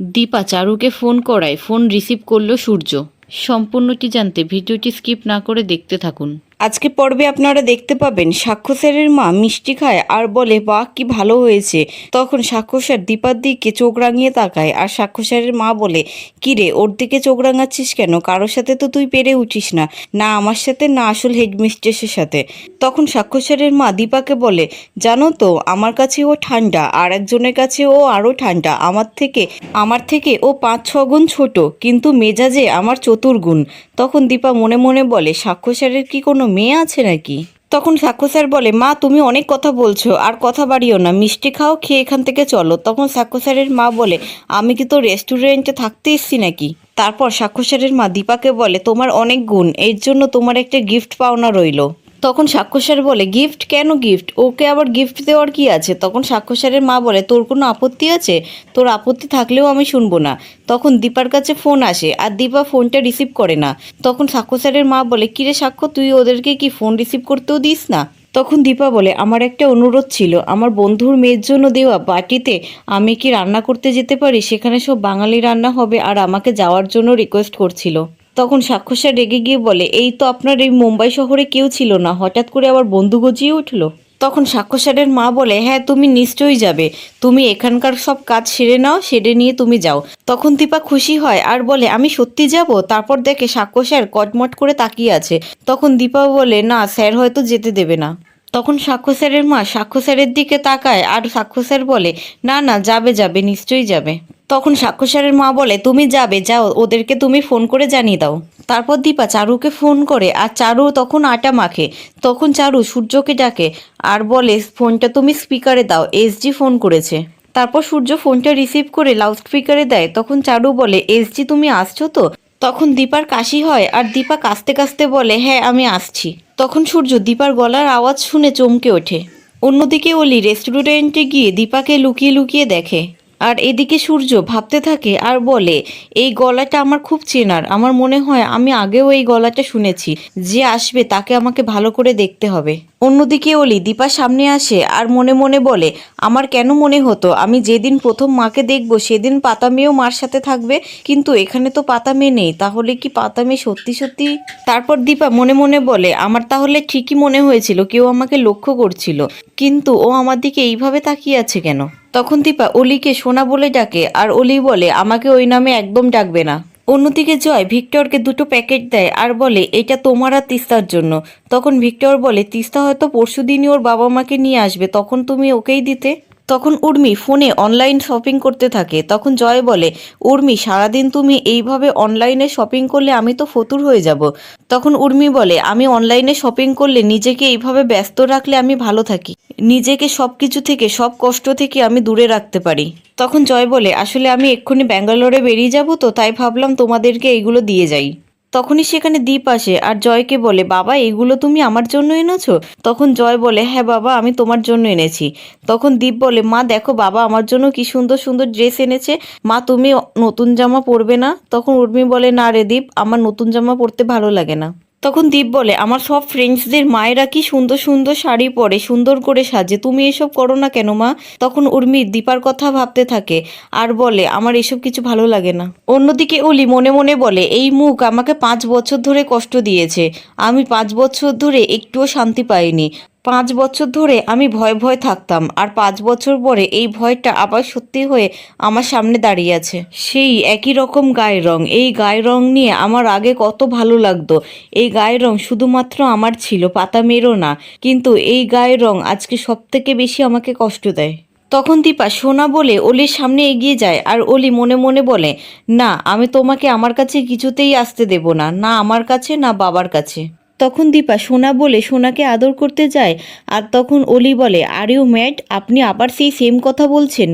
দীপা চারুকে ফোন করায়, phone receive করল সূর্য। সম্পূর্ণটি জানতে ভিডিওটি স্কিপ না করে দেখতে থাকুন। আজকে পর্বে আপনারা দেখতে পাবেন সাক্ষ্য স্যারের মা মিষ্টি খায় আর বলে বাহ কি ভালো হয়েছে। তখন সাক্ষ্য স্যার দীপার দিকে চোখ রাঙিয়ে তাকায় আর সাক্ষ্য স্যারের মা বলে, কি রে, ওর দিকে চোখ রাঙাচ্ছিস কেন? কারোর সাথে তো তুই পেরে উঠিস না। না আমার সাথে, না আসল হেডমিস্ট্রেসের সাথে। তখন সাক্ষ্য স্যারের মা দীপাকে বলে, জানো তো, আমার কাছে ও ঠান্ডা আর একজনের কাছে ও আরও ঠান্ডা। আমার থেকে আমার থেকে ও পাঁচ, ছ গুণ ছোট, কিন্তু মেজাজে আমার চতুর্গুণ। তখন দীপা মনে মনে বলে সাক্ষ্য স্যারের কি কোনো মেয়ে আছে নাকি? তখন সাক্ষু স্যার বলে, মা, তুমি অনেক কথা বলছো, আর কথা বাড়িও না। মিষ্টি খাও, খেয়ে এখান থেকে চলো। তখন সাক্ষু স্যারের মা বলে, আমি কি তো রেস্টুরেন্টে থাকতে এসছি নাকি? তারপর সাক্ষু স্যারের মা দীপাকে বলে, তোমার অনেক গুণ, এর জন্য তোমার একটা গিফট পাওনা রইল। তখন সাক্ষ্য বলে, গিফট? কেন গিফট? ওকে আবার গিফট দেওয়ার কি আছে তখন সাক্ষ্য স্যারের মা বলে, তোর কোনো আপত্তি আছে? তোর আপত্তি থাকলেও আমি শুনব না তখন দীপার কাছে ফোন আসে, আর দীপা ফোনটা রিসিভ করে না। তখন সাক্ষ্য স্যারের মা বলে, কিরে সাক্ষ্য, তুই ওদেরকে কি ফোন রিসিভ করতেও দিস না তখন দীপা বলে, আমার একটা অনুরোধ ছিল। আমার বন্ধুর মেয়ের জন্য দেওয়া বাটিতে আমি কি রান্না করতে যেতে পারি? সেখানে সব বাঙালি রান্না হবে, আর আমাকে যাওয়ার জন্য রিকোয়েস্ট করছিল। তখন সাক্ষস্যার রেগে গিয়ে বলে, এই তো আপনার এই মুম্বাই শহরে কেউ ছিল না। হঠাৎ করে আবার বন্ধু গজিয়ে উঠল? তখন সাক্ষস্যারের মা বলে হ্যাঁ তুমি নিশ্চয়ই যাবে। তুমি এখানকার সব কাজ সেরে নাও, সেরে নিয়ে তুমি যাও। তখন দীপা খুশি হয় আর বলে, আমি সত্যি যাব? তারপর দেখে সাক্ষ্য স্যার কটমট করে তাকিয়ে আছে। তখন দীপা বলে, না, স্যার হয়তো যেতে দেবে না। তখন সাক্ষ্য স্যারের মা সাক্ষ্য স্যারের দিকে তাকায় আর সাক্ষ্য স্যার বলে, না না, যাবে যাবে, নিশ্চয়ই যাবে। তখন সাক্ষ্য স্যারের মা বলে, তুমি যাবে, যাও, ওদেরকে তুমি ফোন করে জানিয়ে দাও। তারপর দীপা চারুকে ফোন করে, আর চারু তখন আটা মাখে। তখন চারু সূর্যকে ডাকে, আর বলে, ফোনটা তুমি স্পিকারে দাও এসজি ফোন করেছে। তারপর সূর্য ফোনটা রিসিভ করে লাউড স্পিকারে দেয়। তখন চারু বলে এসজি তুমি আসছো তো? তখন দীপার কাশি হয়, আর দীপা কাস্তে কাস্তে বলে হ্যাঁ আমি আসছি। তখন সূর্য দীপার গলার আওয়াজ শুনে চমকে ওঠে। অন্যদিকে অলি রেস্টুরেন্টে গিয়ে দীপাকে লুকিয়ে লুকিয়ে দেখে। আর এদিকে সূর্য ভাবতে থাকে আর বলে, এই গলাটা আমার খুব চেনার। আমার মনে হয় আমি আগেও এই গলাটা শুনেছি। যে আসবে তাকে আমাকে ভালো করে দেখতে হবে। অন্যদিকে অলি দীপা সামনে আসে আর মনে মনে বলে, আমার কেন মনে হতো? আমি যেদিন প্রথম মাকে দেখব, সেদিন পাতা মেয়েও মার সাথে থাকবে। কিন্তু এখানে তো পাতা মেয়ে নেই। তাহলে কি পাতা মেয়ে সত্যি সত্যি তারপর দীপা মনে মনে বলে, আমার তাহলে ঠিকই মনে হয়েছিল, কেউ আমাকে লক্ষ্য করছিল। কিন্তু ও আমার দিকে এইভাবে তাকিয়ে আছে কেন তখন দীপা অলিকে সোনা বলে ডাকে আর অলি বলে, আমাকে ওই নামে একদম ডাকবে না। অন্যদিকে জয় ভিক্টরকে দুটো প্যাকেট দেয় আর বলে, এটা তোমার আর তিস্তার জন্য। তখন ভিক্টর বলে, তিস্তা হয়তো পরশু দিনই ওর বাবা মাকে নিয়ে আসবে, তখন তুমি ওকেই দিতে। তখন উর্মি ফোনে অনলাইন শপিং করতে থাকে। তখন জয় বলে, উর্মি, সারাদিন তুমি এইভাবে অনলাইনে শপিং করলে আমি তো ফতুর হয়ে যাব। তখন উর্মি বলে, আমি অনলাইনে শপিং করলে নিজেকে এইভাবে ব্যস্ত রাখলে আমি ভালো থাকি। নিজেকে সব কিছু থেকে, সব কষ্ট থেকে আমি দূরে রাখতে পারি। তখন জয় বলে, আসলে আমি এক্ষুনি ব্যাঙ্গালোরে বেরিয়ে যাব তো, তাই ভাবলাম তোমাদেরকে এইগুলো দিয়ে যাই। তখনই সেখানে দীপ আসে আর জয়কে বলে, বাবা এগুলো তুমি আমার জন্য এনেছো? তখন জয় বলে হ্যাঁ বাবা, আমি তোমার জন্য এনেছি। তখন দীপ বলে, মা, দেখো বাবা, আমার জন্য কি সুন্দর সুন্দর ড্রেস এনেছে। মা, তুমি নতুন জামা পরবে না? তখন উর্মি বলে, না রে দীপ আমার নতুন জামা পরতে ভালো লাগে না। তখন দীপ বলে, আমার সব ফ্রেন্ডসদের মায়েরা কি সুন্দর সুন্দর শাড়ি পরে, সুন্দর করে সাজে। তুমি এসব করো না কেন, মা? তখন উর্মি দীপার কথা ভাবতে থাকে আর বলে, আমার এসব কিছু ভালো লাগে না। অন্যদিকে অলি মনে মনে বলে, এই মুখ আমাকে পাঁচ বছর ধরে কষ্ট দিয়েছে। আমি পাঁচ বছর ধরে একটুও শান্তি পাইনি। পাঁচ বছর ধরে আমি ভয় ভয় থাকতাম আর পাঁচ বছর পরে এই ভয়টা আবার সত্যি হয়ে আমার সামনে দাঁড়িয়ে আছে। সেই একই রকম গায়ের রং। এই গায়ের রং নিয়ে আমার আগে কত ভালো লাগতো। এই গায়ের রং শুধুমাত্র আমার ছিল, পাতা মেরো না। কিন্তু এই গায়ের রং আজকে সব থেকে বেশি আমাকে কষ্ট দেয়। তখন দীপা সোনা বলে অলির সামনে এগিয়ে যায় আর অলি মনে মনে বলে, না, আমি তোমাকে আমার কাছে কিছুতেই আসতে দেব না। না আমার কাছে, না বাবার কাছে। তখন দীপা সোনা বলে সোনাকে আদর করতে যায় আর তখন অলি বলে, আর ইউ ম্যাড আপনি আবার সেই সেম কথা বলছেন?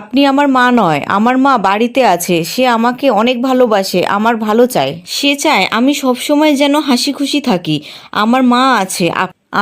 আপনি আমার মা নয়, আমার মা বাড়িতে আছে, সে আমাকে অনেক ভালোবাসে, আমার ভালো চায়। সে চায় আমি সবসময় যেন হাসি খুশি থাকি। আমার মা আছে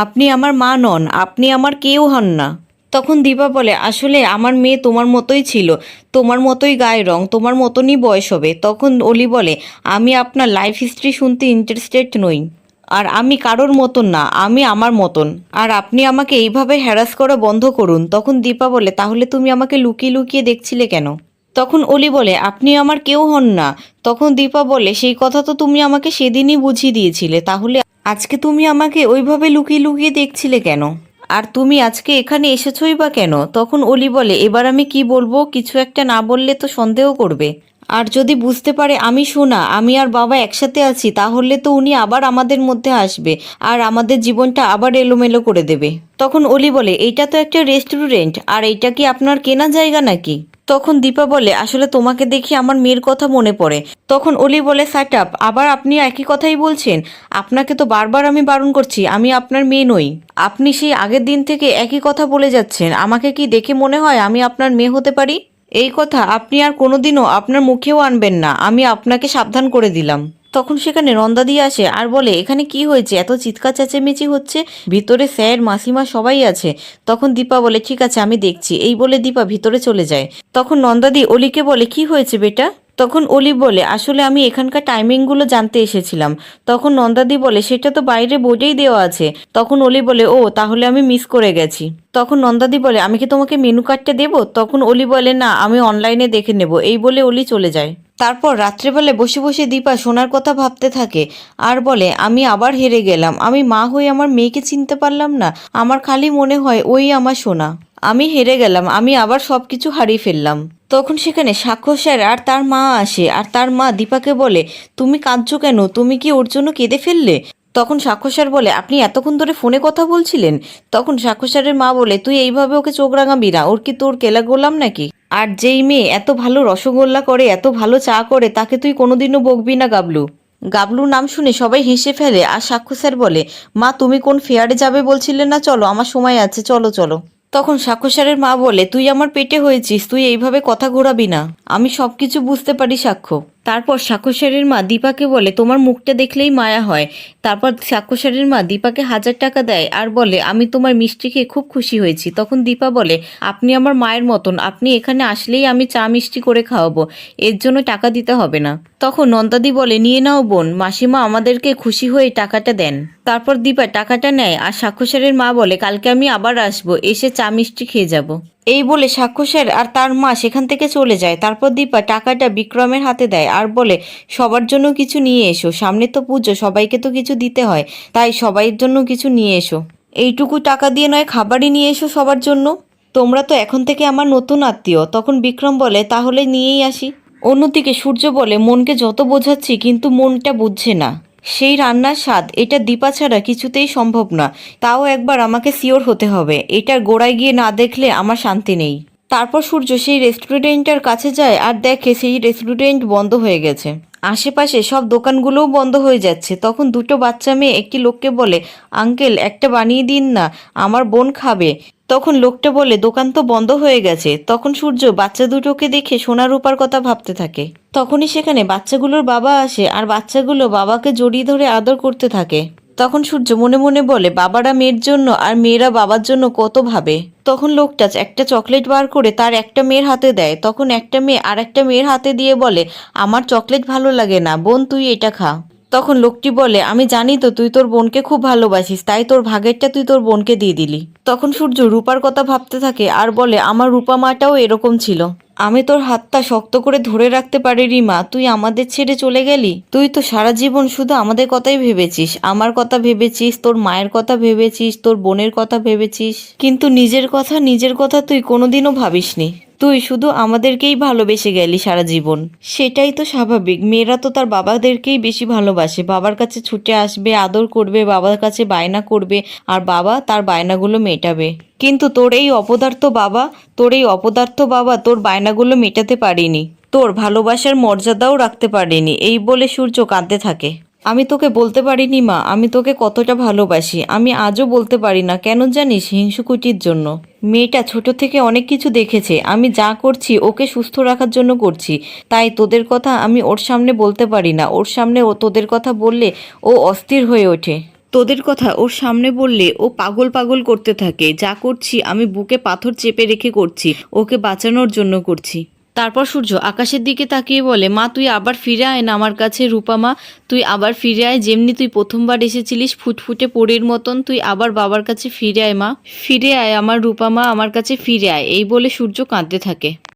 আপনি আমার মা নন, আপনি আমার কেউ হন না। তখন দীপা বলে, আসলে আমার মেয়ে তোমার মতোই ছিল, তোমার মতোই গায়ে রং, তোমার মতনই বয়স হবে। তখন অলি বলে, আমি আপনার লাইফ হিস্ট্রি শুনতে ইন্টারেস্টেড নই। আর আমি কারোর মতন না, আমি আমার মতন। আর আপনি আমাকে এইভাবে হ্যারাস করা বন্ধ করুন, তখন দীপা বলে, তাহলে তুমি আমাকে লুকিয়ে লুকিয়ে দেখছিলে কেন? তখন অলি বলে, আপনি আমার কেউ হন না। তখন দীপা বলে, সেই কথা তো তুমি আমাকে সেদিনই বুঝিয়ে দিয়েছিলে, তাহলে আজকে তুমি আমাকে ওইভাবে লুকিয়ে লুকিয়ে দেখছিলে কেন? আর তুমি আজকে এখানে এসেছই বা কেন? তখন অলি বলে, এবার আমি কি বলব? কিছু একটা না বললে তো সন্দেহ করবে। আর যদি বুঝতে পারে আমি শোনা আমি আর বাবা একসাথে আছি, তাহলে তো উনি আবার আমাদের মধ্যে আসবে আর আমাদের জীবনটা আবার এলোমেলো করে দেবে। তখন অলি বলে, এইটা তো একটা রেস্টুরেন্ট, আর এইটা কি আপনার কেনা জায়গা নাকি? তখন দীপা বলে, আসলে তোমাকে দেখি আমার মেয়ের কথা মনে পড়ে। তখন অলি বলে স্যাট আপ আবার আপনি একই কথাই বলছেন। আপনাকে তো বারবার আমি বারণ করছি, আমি আপনার মেয়ে নই। আপনি সেই আগের দিন থেকে একই কথা বলে যাচ্ছেন। আমাকে কি দেখে মনে হয় আমি আপনার মেয়ে হতে পারি? এই কথা আপনি আর কোনোদিনও আপনার মুখেও আনবেন না, আমি আপনাকে সাবধান করে দিলাম। তখন সেখানে নন্দাদি আসে আর বলে, এখানে কি হয়েছে? এত চিৎকার চেঁচেমেচি হচ্ছে? ভিতরে স্যার, মাসিমা সবাই আছে। তখন দীপা বলে, ঠিক আছে, আমি দেখছি। এই বলে দীপা ভিতরে চলে যায়। তখন নন্দাদি অলিকে বলে, কি হয়েছে বেটা? তখন অলি বলে, আসলে আমি এখানকার টাইমিংগুলো জানতে এসেছিলাম। তখন নন্দাদি বলে, সেটা তো বাইরে বোর্ডেই দেওয়া আছে। তখন অলি বলে, ও, তাহলে আমি মিস করে গেছি। তখন নন্দাদি বলে, আমি কি তোমাকে মেনু কার্ডটা দেবো? তখন অলি বলে, না, আমি অনলাইনে দেখে নেব। এই বলে অলি চলে যায়। তারপর রাত্রেবেলায় বসে বসে দীপা সোনার কথা ভাবতে থাকে আর বলে, আমি আবার হেরে গেলাম। আমি মা হয়ে আমার মেয়েকে চিনতে পারলাম না। আমার খালি মনে হয় ওই আমার সোনা। আমি হেরে গেলাম, আমি আবার সব কিছু হারিয়ে ফেললাম। তখন সেখানে সাক্ষ্য স্যার আর তার মা আসে, আর তার মা দীপাকে বলে, তুমি কাঁদছো কেন? তুমি কি ওর জন্য কেঁদে ফেললে? তখন সাক্ষ্য স্যার বলে, আপনি এতক্ষণ ধরে ফোনে কথা বলছিলেন? তখন সাক্ষ্য স্যারের মা বলে, তুই এইভাবে ওকে চোখ রাঙাবি না, ওর কি তোর কেলা গোলাম নাকি? আর যেই মেয়ে এত ভালো রসগোল্লা করে, এত ভালো চা করে, তাকে তুই কোনোদিনও বকবি না, গাবলু। গাবলু নাম শুনে সবাই হেসে ফেলে, আর সাক্ষ্য স্যার বলে, মা, তুমি কোন ফেয়ারে যাবে বলছিলে না? চলো, আমার সময় আছে, চলো চলো। তখন সাক্ষ্যসারের মা বলে তুই আমার পেটে হয়েছিস তুই এইভাবে কথা ঘোরাবি না। আমি সব কিছু বুঝতে পারি, সাক্ষ্য। তারপর সাক্ষ্য স্যারের মা দীপাকে বলে, তোমার মুখটা দেখলেই মায়া হয়। তারপর সাক্ষ্য স্যারের মা দীপাকে হাজার টাকা দেয় আর বলে, আমি তোমার মিষ্টি খেয়ে খুব খুশি হয়েছি। তখন দীপা বলে, আপনি আমার মায়ের মতন। আপনি এখানে আসলেই আমি চা মিষ্টি করে খাওয়াবো। এর জন্য টাকা দিতে হবে না। তখন নন্দাদি বলে, নিয়ে নাও বোন। মাসিমা আমাদেরকে খুশি হয়ে টাকাটা দেন। তারপর দীপা টাকাটা নেয় আর সাক্ষ্য স্যারের মা বলে, কালকে আমি আবার আসব। এসে চা মিষ্টি খেয়ে যাব। এই বলে সাক্ষ্য স্যার আর তার মা সেখান থেকে চলে যায়। তারপর দীপা টাকাটা বিক্রমের হাতে দেয় আর বলে, সবার জন্য কিছু নিয়ে এসো। সামনে তো পুজো, সবাইকে তো কিছু দিতে হয়। তাই সবাইয়ের জন্য কিছু নিয়ে এসো। এইটুকু টাকা দিয়ে নয়, খাবারই নিয়ে এসো সবার জন্য। তোমরা তো এখন থেকে আমার নতুন আত্মীয় তখন বিক্রম বলে, তাহলে নিয়েই আসি অন্যদিকে সূর্য বলে, মনকে যত বোঝাচ্ছি, কিন্তু মনটা বুঝছে না। সেই রান্নার স্বাদ, এটা দীপা ছাড়া কিছুতেই সম্ভব না। তাও একবার আমাকে সিওর হতে হবে। এটার গোড়ায় গিয়ে না দেখলে আমার শান্তি নেই। তারপর সূর্য সেই রেস্টুরেন্টটার কাছে যায় আর দেখে সেই রেস্টুরেন্ট বন্ধ হয়ে গেছে। আশেপাশে সব দোকানগুলোও বন্ধ হয়ে যাচ্ছে। তখন দুটো বাচ্চা মেয়ে একটি লোককে বলে, আঙ্কেল, একটা বানিয়ে দিন না, আমার বোন খাবে। তখন লোকটা বলে, দোকান তো বন্ধ হয়ে গেছে। তখন সূর্য বাচ্চা দুটোকে দেখে সোনা রূপার কথা ভাবতে থাকে। তখনই সেখানে বাচ্চাগুলোর বাবা আসে, আর বাচ্চাগুলো বাবাকে জড়িয়ে ধরে আদর করতে থাকে। তখন সূর্য মনে মনে বলে, বাবারা মেয়ের জন্য আর মেয়েরা বাবার জন্য কত ভাবে? তখন লোকটা একটা চকলেট বার করে তার একটা মেয়ের হাতে দেয়। তখন একটা মেয়ে আর একটা মেয়ের হাতে দিয়ে বলে, আমার চকলেট ভালো লাগে না, বোন তুই এটা খা। তখন লোকটি বলে, আমি জানি তো তুই তোর বোনকে খুব ভালোবাসিস, তাই তোর ভাগেরটা তুই তোর বোনকে দিয়ে দিলি। তখন সূর্য রূপার কথা ভাবতে থাকে আর বলে, আমার রূপা মাটাও এরকম ছিল। আমি তোর হাতটা শক্ত করে ধরে রাখতে পারিনি, মা। তুই আমাদের ছেড়ে চলে গেলি? তুই তো সারা জীবন শুধু আমাদের কথাই ভেবেছিস। আমার কথা ভেবেছিস, তোর মায়ের কথা ভেবেছিস, তোর বোনের কথা ভেবেছিস। কিন্তু নিজের কথা নিজের কথা তুই কোনোদিনও ভাবিসনি। তুই শুধু আমাদেরকেই ভালোবেসে গেলি সারা জীবন। সেটাই তো স্বাভাবিক। মেয়েরা তো তার বাবাদেরকেই বেশি ভালোবাসে। বাবার কাছে ছুটে আসবে, আদর করবে, বাবার কাছে বায়না করবে, আর বাবা তার বায়নাগুলো মেটাবে। কিন্তু তোর এই অপদার্থ বাবা, তোর এই অপদার্থ বাবা তোর বায়নাগুলো মেটাতে পারিনি। তোর ভালোবাসার মর্যাদাও রাখতে পারিনি। এই বলে সূর্য কাঁদতে থাকে। আমি তোকে বলতে পারিনি মা, আমি তোকে কতটা ভালোবাসি। আমি আজও বলতে পারি না, কেন জানিস হিংসুকুটির জন্য? মেয়েটা ছোট থেকে অনেক কিছু দেখেছে। আমি যা করছি, ওকে সুস্থ রাখার জন্য করছি। তাই তোদের কথা আমি ওর সামনে বলতে পারি না। ওর সামনে ও তোদের কথা বললে ও অস্থির হয়ে ওঠে। তোদের কথা ওর সামনে বললে ও পাগল পাগল করতে থাকে। যা করছি, আমি বুকে পাথর চেপে রেখে করছি। ওকে বাঁচানোর জন্য করছি। তারপর সূর্য আকাশের দিকে তাকিয়ে বলে, মা, তুই আবার ফিরে আয় না আমার কাছে, রূপা মা। তুই আবার ফিরে আয়, যেমনি তুই প্রথমবার এসেছিলিস ফুটফুটে পরীর মতন, তুই আবার বাবার কাছে ফিরে আয় মা। ফিরে আয় আমার রূপা মা, আমার কাছে ফিরে আয়। এই বলে সূর্য কাঁদতে থাকে।